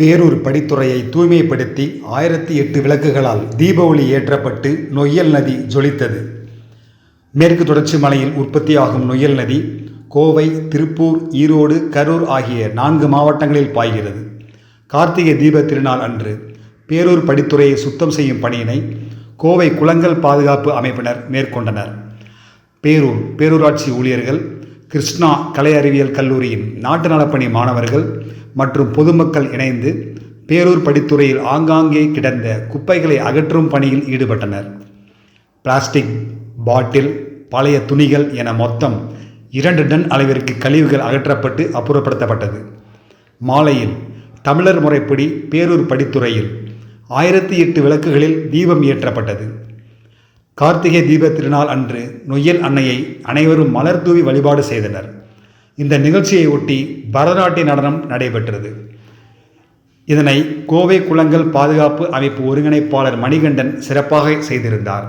பேரூர் படித்துறையை தூய்மைப்படுத்தி ஆயிரத்தி எட்டு விளக்குகளால் தீப ஒளி ஏற்றப்பட்டு நொய்யல் நதி ஜொலித்தது. மேற்கு தொடர்ச்சி மலையில் உற்பத்தியாகும் நொய்யல் நதி கோவை திருப்பூர் ஈரோடு கரூர் ஆகிய நான்கு மாவட்டங்களில் பாய்கிறது. கார்த்திகை தீப திருநாள் அன்று பேரூர் படித்துறையை சுத்தம் செய்யும் பணியினை கோவை குளங்கள் பாதுகாப்பு அமைப்பினர் மேற்கொண்டனர். பேரூர் பேரூராட்சி ஊழியர்கள் கிருஷ்ணா கலை அறிவியல் கல்லூரியின் நாட்டு நலப்பணி மாணவர்கள் மற்றும் பொதுமக்கள் இணைந்து பேரூர் படித்துறையில் ஆங்காங்கே கிடந்த குப்பைகளை அகற்றும் பணியில் ஈடுபட்டனர். பிளாஸ்டிக் பாட்டில் பழைய துணிகள் என மொத்தம் இரண்டு டன் அளவிற்கு கழிவுகள் அகற்றப்பட்டு அப்புறப்படுத்தப்பட்டது. மாலையில் தமிழர் முறைப்படி பேரூர் படித்துறையில் ஆயிரத்தி எட்டு விளக்குகளில் தீபம் ஏற்றப்பட்டது. கார்த்திகை தீப திருநாள் அன்று நொய்யல் அன்னையை அனைவரும் மலர் தூவி வழிபாடு செய்தனர். இந்த நிகழ்ச்சியை ஒட்டி பரதநாட்டிய நடனம் நடைபெற்றது. இதனை கோவை குளங்கள் பாதுகாப்பு அமைப்பு ஒருங்கிணைப்பாளர் மணிகண்டன் சிறப்பாக செய்திருந்தார்.